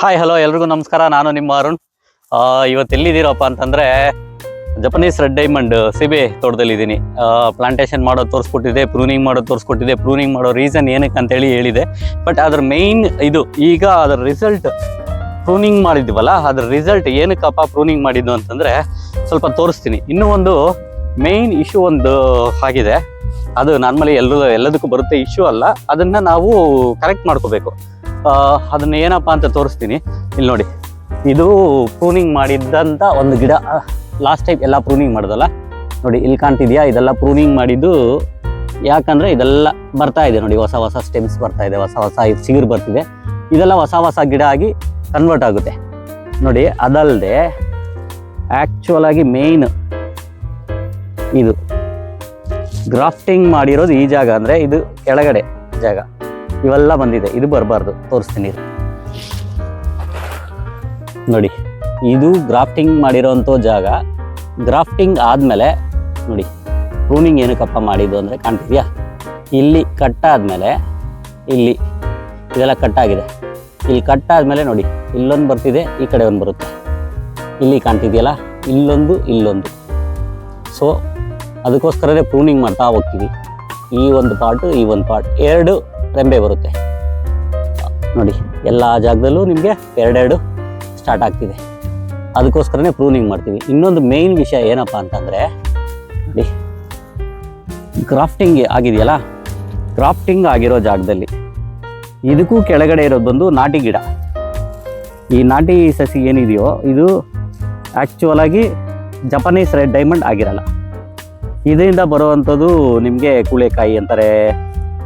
Hi hello ಎಲ್ರಿಗೂ ನಮಸ್ಕಾರ. ನಾನು ನಿಮ್ಮ ಅರುಣ್. ಇವತ್ತು ಎಲ್ಲಿದ್ದೀರಪ್ಪ ಅಂತಂದರೆ ಜಪನೀಸ್ ರೆಡ್ ಡೈಮಂಡ್ ಸಿಬೆ ತೋಟದಲ್ಲಿದ್ದೀನಿ. ಪ್ಲಾಂಟೇಷನ್ ಮಾಡೋದು ತೋರಿಸ್ಕೊಟ್ಟಿದೆ ಪ್ರೂನಿಂಗ್ ಮಾಡೋದು ತೋರಿಸ್ಕೊಟ್ಟಿದೆ ಪ್ರೂನಿಂಗ್ ಮಾಡೋ ರೀಸನ್ ಏನಕ್ಕೆ ಅಂತೇಳಿ ಹೇಳಿದೆ. ಬಟ್ ಅದ್ರ ಮೇಯ್ನ್ ಇದು, ಈಗ ಅದರ ರಿಸಲ್ಟ್ ಪ್ರೂನಿಂಗ್ ಮಾಡಿದ್ವಲ್ಲ, ಅದ್ರ ರಿಸಲ್ಟ್ ಏನಕ್ಕಪ್ಪ ಪ್ರೂನಿಂಗ್ ಮಾಡಿದ್ದು ಅಂತಂದರೆ ಸ್ವಲ್ಪ ತೋರಿಸ್ತೀನಿ. ಇನ್ನೂ ಒಂದು ಮೇಯ್ನ್ ಇಶ್ಯೂ ಒಂದು ಆಗಿದೆ. ಅದು ನಾರ್ಮಲಿ ಎಲ್ಲರೂ, ಎಲ್ಲದಕ್ಕೂ ಬರುತ್ತೆ ಇಶ್ಯೂ ಅಲ್ಲ. ಅದನ್ನು ನಾವು ಕರೆಕ್ಟ್ ಮಾಡ್ಕೋಬೇಕು. ಅದನ್ನ ಏನಪ್ಪ ಅಂತ ತೋರಿಸ್ತೀನಿ. ಇಲ್ಲಿ ನೋಡಿ, ಇದು ಪ್ರೂನಿಂಗ್ ಮಾಡಿದ್ದಂಥ ಒಂದು ಗಿಡ. ಲಾಸ್ಟ್ ಟೈಮ್ ಎಲ್ಲ ಪ್ರೂನಿಂಗ್ ಮಾಡೋದಲ್ಲ? ನೋಡಿ, ಇಲ್ಲಿ ಕಾಣ್ತಿದ್ಯಾ? ಇದೆಲ್ಲ ಪ್ರೂನಿಂಗ್ ಮಾಡಿದ್ದು ಯಾಕಂದ್ರೆ ಇದೆಲ್ಲ ಬರ್ತಾ ಇದೆ ನೋಡಿ, ಹೊಸ ಹೊಸ ಸ್ಟೆಮ್ಸ್ ಬರ್ತಾ ಇದೆ, ಹೊಸ ಹೊಸ ಚಿಗುರು ಬರ್ತಿದೆ. ಇದೆಲ್ಲ ಹೊಸ ಹೊಸ ಗಿಡ ಆಗಿ ಕನ್ವರ್ಟ್ ಆಗುತ್ತೆ. ನೋಡಿ ಅದಲ್ಲದೆ ಆ್ಯಕ್ಚುಯಲ್ ಆಗಿ ಮೇಯ್ನ್ ಇದು. ಗ್ರಾಫ್ಟಿಂಗ್ ಮಾಡಿರೋದು ಈ ಜಾಗ ಅಂದರೆ ಇದು ಕೆಳಗಡೆ ಜಾಗ. ಇವೆಲ್ಲ ಬಂದಿದೆ. ಇದು ಬರಬಾರ್ದು. ತೋರಿಸ್ತೀನಿ. ನೋಡಿ, ಇದು ಗ್ರಾಫ್ಟಿಂಗ್ ಮಾಡಿರೋಂಥ ಜಾಗ. ಗ್ರಾಫ್ಟಿಂಗ್ ಆದಮೇಲೆ, ನೋಡಿ, ಪ್ರೂನಿಂಗ್ ಏನಕ್ಕಪ್ಪ ಮಾಡಿದ್ದು ಅಂದರೆ ಕಾಣ್ತಿದ್ಯಾ? ಇಲ್ಲಿ ಕಟ್ಟಾದಮೇಲೆ ಇಲ್ಲಿ ಇದೆಲ್ಲ ಕಟ್ಟಾಗಿದೆ ಇಲ್ಲಿ ಕಟ್ಟಾದ್ಮೇಲೆ ನೋಡಿ, ಇಲ್ಲೊಂದು ಬರ್ತಿದೆ, ಈ ಕಡೆ ಒಂದು ಬರುತ್ತೆ. ಇಲ್ಲಿ ಕಾಣ್ತಿದೆಯಲ್ಲ? ಇಲ್ಲೊಂದು ಇಲ್ಲೊಂದು. ಸೊ ಅದಕ್ಕೋಸ್ಕರನೇ ಪ್ರೂನಿಂಗ್ ಮಾಡ್ತಾ ಹೋಗ್ತೀವಿ. ಈ ಒಂದು ಪಾರ್ಟು ಈ ಒಂದು ಪಾರ್ಟ್ ಎರಡು ರೆಂಬೆ ಬರುತ್ತೆ. ನೋಡಿ, ಎಲ್ಲ ಜಾಗದಲ್ಲೂ ನಿಮಗೆ ಎರಡೆರಡು ಸ್ಟಾರ್ಟ್ ಆಗ್ತಿದೆ. ಅದಕ್ಕೋಸ್ಕರನೇ ಪ್ರೂನಿಂಗ್ ಮಾಡ್ತೀವಿ. ಇನ್ನೊಂದು ಮೇಯ್ನ್ ವಿಷಯ ಏನಪ್ಪ ಅಂತಂದರೆ, ನೋಡಿ ಕ್ರಾಫ್ಟಿಂಗ್ ಆಗಿದೆಯಲ್ಲ? ಕ್ರಾಫ್ಟಿಂಗ್ ಆಗಿರೋ ಜಾಗದಲ್ಲಿ, ಇದಕ್ಕೂ ಕೆಳಗಡೆ ಇರೋದು ಬಂದು ನಾಟಿ ಗಿಡ. ಈ ನಾಟಿ ಸಸಿ ಏನಿದೆಯೋ, ಇದು ಆ್ಯಕ್ಚುವಲಾಗಿ ಜಪನೀಸ್ ರೆಡ್ ಡೈಮಂಡ್ ಆಗಿರಲ್ಲ. ಇದರಿಂದ ಬರುವಂಥದ್ದು ನಿಮಗೆ ಕುಳೆಕಾಯಿ ಅಂತಾರೆ,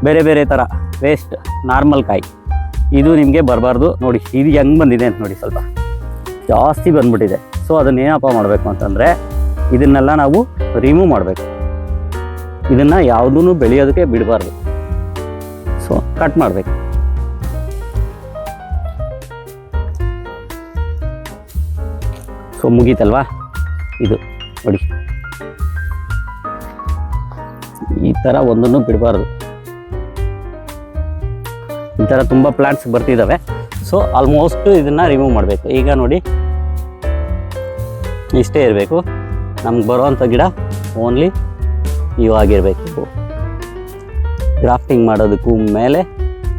ಬೇರೆ ಬೇರೆ ಥರ ವೇಸ್ಟ್ ನಾರ್ಮಲ್ ಕಾಯಿ. ಇದು ನಿಮಗೆ ಬರಬಾರ್ದು. ನೋಡಿ, ಇದು ಹೆಂಗೆ ಬಂದಿದೆ ಅಂತ ನೋಡಿ ಸ್ವಲ್ಪ. ಜಾಸ್ತಿ ಬಂದ್ಬಿಟ್ಟಿದೆ. ಸೊ ಅದನ್ನೇನಪ್ಪ ಮಾಡಬೇಕು ಅಂತಂದರೆ, ಇದನ್ನೆಲ್ಲ ನಾವು ರಿಮೂವ್ ಮಾಡಬೇಕು. ಇದನ್ನು ಯಾವುದೂ ಬೆಳೆಯೋದಕ್ಕೆ ಬಿಡಬಾರ್ದು. ಸೊ ಕಟ್ ಮಾಡಬೇಕು. ಸೊ ಮುಗೀತಲ್ವಾ? ಇದು, ನೋಡಿ. ಈ ಥರ ಒಂದನ್ನು ಬಿಡಬಾರ್ದು. ಥರ ತುಂಬ ಪ್ಲಾಂಟ್ಸ್ ಬರ್ತಿದ್ದಾವೆ ಸೊ ಆಲ್ಮೋಸ್ಟ್ ಇದನ್ನು ರಿಮೂವ್ ಮಾಡಬೇಕು. ಈಗ ನೋಡಿ, ಇಷ್ಟೇ ಇರಬೇಕು. ನಮ್ಗೆ ಬರುವಂಥ ಗಿಡ ಓನ್ಲಿ ಇವಾಗಿರಬೇಕು ಗ್ರಾಫ್ಟಿಂಗ್ ಮಾಡೋದಕ್ಕೂ ಮೇಲೆ,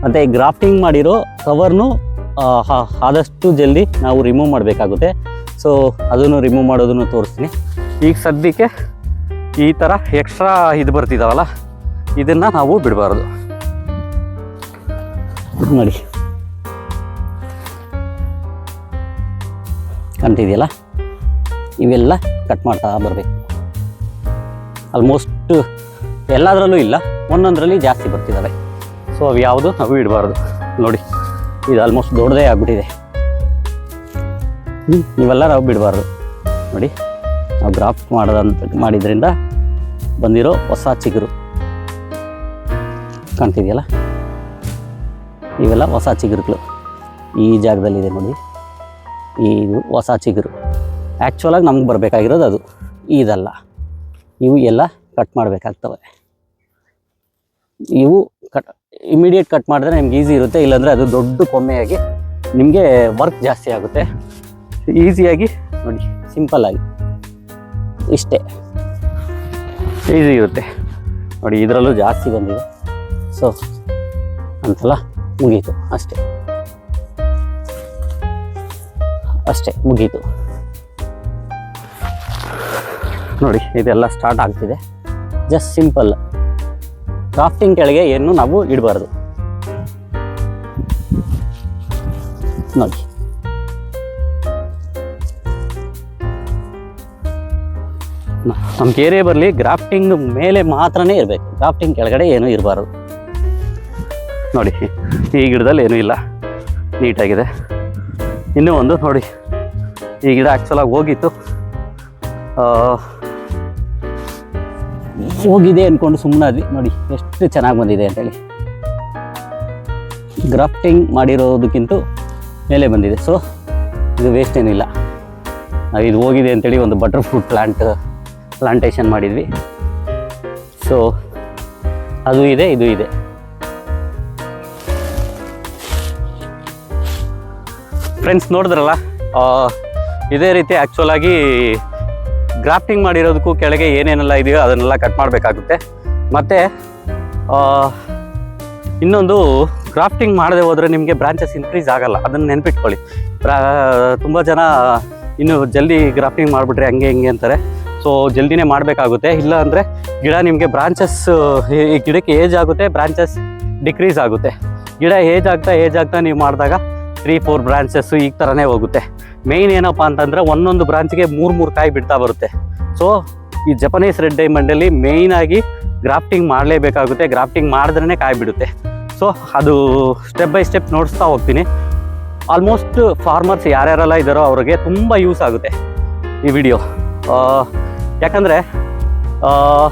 ಮತ್ತು ಈ ಗ್ರಾಫ್ಟಿಂಗ್ ಮಾಡಿರೋ ಕವರ್ನು ಆದಷ್ಟು ಜಲ್ದಿ ನಾವು ರಿಮೂವ್ ಮಾಡಬೇಕಾಗುತ್ತೆ. ಸೊ ಅದನ್ನು ರಿಮೂವ್ ಮಾಡೋದನ್ನು ತೋರಿಸ್ತೀನಿ. ಈಗ ಸದ್ಯಕ್ಕೆ ಈ ಥರ ಎಕ್ಸ್ಟ್ರಾ ಇದು ಬರ್ತಿದ್ದಾವಲ್ಲ ಇದನ್ನು ನಾವು ಬಿಡಬಾರ್ದು. ನೋಡಿ. ಕಾಣ್ತಿದೆಯಲ್ಲ? ಇವೆಲ್ಲ ಕಟ್ ಮಾಡ್ತಾ ಬರಬೇಕು. ಆಲ್ಮೋಸ್ಟ್ ಎಲ್ಲದರಲ್ಲೂ ಇಲ್ಲ, ಒಂದೊಂದರಲ್ಲಿ ಜಾಸ್ತಿ ಬರ್ತಿದ್ದಾವೆ ಸೊ ಅವು ಯಾವುದು? ನಾವು ಇಡಬಾರ್ದು. ನೋಡಿ, ಇದು ಆಲ್ಮೋಸ್ಟ್ ದೊಡ್ಡದೇ ಆಗಿಬಿಟ್ಟಿದೆ. ಹ್ಞೂ ನೀವೆಲ್ಲ ನಾವು ಬಿಡಬಾರ್ದು. ನೋಡಿ, ನಾವು ಗ್ರಾಫ್ಟ್ ಮಾಡೋದಂತ, ಮಾಡಿದ್ರಿಂದ ಬಂದಿರೋ ಹೊಸ ಚಿಗುರು. ಕಾಣ್ತಿದೆಯಲ್ಲ? ಇವೆಲ್ಲ ಹೊಸ ಚಿಗುರುಗಳು. ಈ ಜಾಗದಲ್ಲಿದೆ ನೋಡಿ. ಈ ಹೊಸ ಚಿಗುರು. ಆ್ಯಕ್ಚುಲಾಗಿ ನಮ್ಗೆ ಬರಬೇಕಾಗಿರೋದು ಅದು. ಇದಲ್ಲ. ಇವು ಎಲ್ಲ ಕಟ್ ಮಾಡಬೇಕಾಗ್ತವೆ. ಇವು ಕಟ್ ಇಮಿಡಿಯೇಟ್ ಕಟ್ ಮಾಡಿದ್ರೆ ನಿಮ್ಗೆ ಈಸಿ ಇರುತ್ತೆ. ಇಲ್ಲಾಂದರೆ ಅದು ದೊಡ್ಡ ಕೊಮ್ಮೆಯಾಗಿ ನಿಮಗೆ ವರ್ಕ್ ಜಾಸ್ತಿ ಆಗುತ್ತೆ. ಈಸಿಯಾಗಿ ನೋಡಿ ಸಿಂಪಲ್ಲಾಗಿ ಇಷ್ಟೇ. ಈಸಿ ಇರುತ್ತೆ. ನೋಡಿ, ಇದರಲ್ಲೂ ಜಾಸ್ತಿ ಬಂದಿದೆ. ಸೊ ಅಂತಲ್ಲ. ಮುಗೀತು, ಅಷ್ಟೇ. ಅಷ್ಟೇ, ಮುಗೀತು. ನೋಡಿ, ಇದೆಲ್ಲ ಸ್ಟಾರ್ಟ್ ಆಗ್ತಿದೆ. ಜಸ್ಟ್ ಸಿಂಪಲ್ ಕ್ರಾಫ್ಟಿಂಗ್ ಕೆಳಗೆ ಏನು ನಾವು ಇಡಬಾರ್ದು. ನೋಡಿ. ನಮ್ಮ ಏರಿಯಾ ಬರಲಿ ಗ್ರಾಫ್ಟಿಂಗ್ ಮೇಲೆ ಮಾತ್ರನೇ ಇರಬೇಕು. ಗ್ರಾಫ್ಟಿಂಗ್ ಕೆಳಗಡೆ ಏನೂ ಇರಬಾರ್ದು. ನೋಡಿ, ಈ ಗಿಡದಲ್ಲಿ ಏನೂ ಇಲ್ಲ. ನೀಟಾಗಿದೆ. ಇನ್ನೂ ಒಂದು ನೋಡಿ, ಈ ಗಿಡ ಆ್ಯಕ್ಚುಲಾಗಿ ಹೋಗಿತ್ತು. ಹೋಗಿದೆ ಅಂದ್ಕೊಂಡು ಸುಮ್ಮನಾದ್ವಿ ನೋಡಿ, ಎಷ್ಟು ಚೆನ್ನಾಗಿ ಬಂದಿದೆ ಅಂತೇಳಿ ಗ್ರಾಫ್ಟಿಂಗ್ ಮಾಡಿರೋದಕ್ಕಿಂತ ಮೇಲೆ ಬಂದಿದೆ. ಸೊ ಇದು ವೇಸ್ಟ್ ಏನಿಲ್ಲ ಇದು ಹೋಗಿದೆ ಅಂತೇಳಿ ಒಂದು ಬಟರ್ ಫ್ರೂಟ್ ಪ್ಲಾಂಟ್ ಪ್ಲಾಂಟೇಶನ್ ಮಾಡಿದ್ವಿ. ಸೊ ಅದು ಇದೆ, ಇದು ಇದೆ. ಫ್ರೆಂಡ್ಸ್ ನೋಡಿದ್ರಲ್ಲ ಇದೇ ರೀತಿ ಆ್ಯಕ್ಚುಲಾಗಿ ಗ್ರಾಫ್ಟಿಂಗ್ ಮಾಡಿರೋದಕ್ಕೂ ಕೆಳಗೆ ಏನೇನೆಲ್ಲ ಇದೆಯೋ ಅದನ್ನೆಲ್ಲ ಕಟ್ ಮಾಡಬೇಕಾಗುತ್ತೆ. ಮತ್ತು ಇನ್ನೊಂದು ಗ್ರಾಫ್ಟಿಂಗ್ ಮಾಡದೆ ಹೋದರೆ ನಿಮಗೆ ಬ್ರಾಂಚಸ್ ಇನ್ಕ್ರೀಸ್ ಆಗಲ್ಲ. ಅದನ್ನು ನೆನ್ಪಿಟ್ಕೊಳ್ಳಿ. ತುಂಬ ಜನ ಇನ್ನು ಜಲ್ದಿ ಗ್ರಾಫ್ಟಿಂಗ್ ಮಾಡಿಬಿಟ್ರೆ ಹಂಗೆ ಹಿಂಗೆ ಅಂತಾರೆ. ಸೊ ಜಲ್ದಿನೇ ಮಾಡಬೇಕಾಗುತ್ತೆ. ಇಲ್ಲ ಅಂದರೆ ಗಿಡ ನಿಮಗೆ ಬ್ರಾಂಚಸ್ ಈ ಗಿಡಕ್ಕೆ ಏಜ್ ಆಗುತ್ತೆ ಬ್ರಾಂಚಸ್ ಡಿಕ್ರೀಸ್ ಆಗುತ್ತೆ. ಗಿಡ ಏಜ್ ಆಗ್ತಾ ಏಜ್ ಆಗ್ತಾ ನೀವು ಮಾಡಿದಾಗ ತ್ರೀ ಫೋರ್ ಬ್ರಾಂಚಸ್ಸು ಈ ಥರನೇ ಹೋಗುತ್ತೆ. ಮೇಯ್ನ್ ಏನಪ್ಪ ಅಂತಂದರೆ ಒಂದೊಂದು ಬ್ರಾಂಚ್ಗೆ ಮೂರು ಮೂರು ಕಾಯಿ ಬಿಡ್ತಾ ಬರುತ್ತೆ. ಸೊ ಈ ಜಪನೀಸ್ ರೆಡ್ ಡೈಮಂಡಲ್ಲಿ ಮೇಯ್ನಾಗಿ ಗ್ರಾಫ್ಟಿಂಗ್ ಮಾಡಲೇಬೇಕಾಗುತ್ತೆ. ಗ್ರಾಫ್ಟಿಂಗ್ ಮಾಡಿದ್ರೇ ಕಾಯಿ ಬಿಡುತ್ತೆ. ಸೊ ಅದು ಸ್ಟೆಪ್ ಬೈ ಸ್ಟೆಪ್ ನೋಡಿಸ್ತಾ ಹೋಗ್ತೀನಿ. ಆಲ್ಮೋಸ್ಟ್ ಫಾರ್ಮರ್ಸ್ ಯಾರ್ಯಾರೆಲ್ಲ ಇದ್ದಾರೋ ಅವ್ರಿಗೆ ತುಂಬ ಯೂಸ್ ಆಗುತ್ತೆ ಈ ವಿಡಿಯೋ ಯಾಕಂದರೆ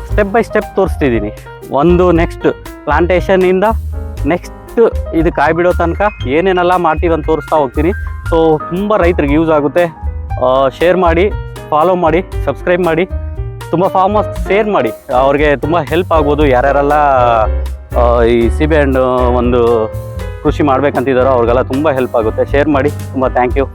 ಸ್ಟೆಪ್ ಬೈ ಸ್ಟೆಪ್ ತೋರಿಸ್ತಿದ್ದೀನಿ. ಒಂದು ನೆಕ್ಸ್ಟ್ ಪ್ಲಾಂಟೇಶನ್ನಿಂದ ನೆಕ್ಸ್ಟ್ ಇದು ಕಾಯಿ ಬಿಡೋ ತನಕ ಏನೇನೆಲ್ಲ ಮಾಡ್ತೀವಿ ಅಂತ ತೋರಿಸ್ತಾ ಹೋಗ್ತೀನಿ. ಸೊ ತುಂಬ ರೈತರಿಗೆ ಯೂಸ್ ಆಗುತ್ತೆ. ಶೇರ್ ಮಾಡಿ ಫಾಲೋ ಮಾಡಿ ಸಬ್ಸ್ಕ್ರೈಬ್ ಮಾಡಿ, ತುಂಬ ಫಾರ್ಮರ್ಸ್ ಶೇರ್ ಮಾಡಿ. ಅವ್ರಿಗೆ ತುಂಬ ಹೆಲ್ಪ್ ಆಗ್ಬೋದು. ಯಾರ್ಯಾರೆಲ್ಲ ಈ ಸೀಬೆ ಒಂದು ಕೃಷಿ ಮಾಡ್ಬೇಕಂತಿದ್ದಾರೋ ಅವ್ರಿಗೆಲ್ಲ ತುಂಬ ಹೆಲ್ಪ್ ಆಗುತ್ತೆ. ಶೇರ್ ಮಾಡಿ, ತುಂಬ ಥ್ಯಾಂಕ್ ಯು